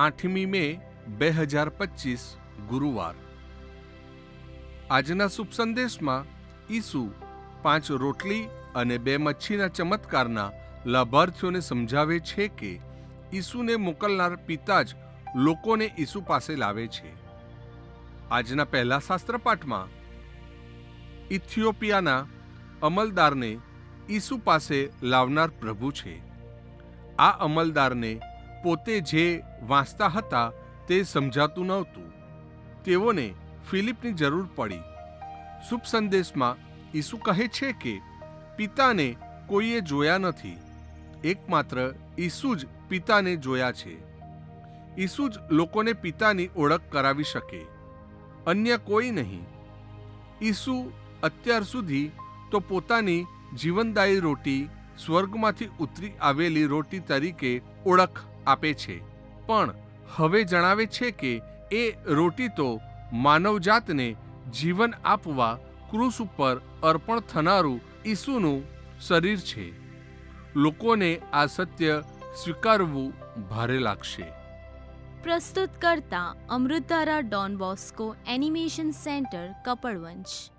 આઠમી મે, બે હજાર પચીસ, ગુરુવાર. આજના શુભ સંદેશમાં ઈસુ પાંચ રોટલી અને બે મચ્છીના ચમત્કારના લાભાર્થીઓને સમજાવે છે કે ઈસુને મોકલનાર પિતા જ લોકોને ઈસુ પાસે લાવે છે. આજના પહેલા શાસ્ત્ર પાઠમાં ઇથિયોપિયાના અમલદારને ઈસુ પાસે લાવનાર પ્રભુ છે. આ અમલદારને પોતે જે વાંચતા હતા તે સમજાતું નહોતું. તેઓને ફિલિપની જરૂર પડી. શુભ સંદેશમાં ઈસુ કહે છે કે, પિતાને કોઈએ જોયા નથી. એકમાત્ર ઈસુ જ પિતાને જોયા છે. ઈસુ જ લોકોને પિતાની ઓળખ કરાવી શકે. અન્ય કોઈ નહીં. ઈસુ અત્યાર સુધી તો પોતાની જીવનદાયી રોટી સ્વર્ગમાંથી ઉતરી આવેલી રોટી તરીકે ઓળખ આપે છે. પણ હવે જણાવે છે કે એ રોટી તો માનવજાતને જીવન આપવા ક્રૂસ ઉપર અર્પણ થનારું ઈસુનું શરીર છે. લોકોને આ સત્ય સ્વીકારવું ભારે લાગશે. પ્રસ્તુત કરતા Amritdhara Don Bosco animation centre, Kapadvanj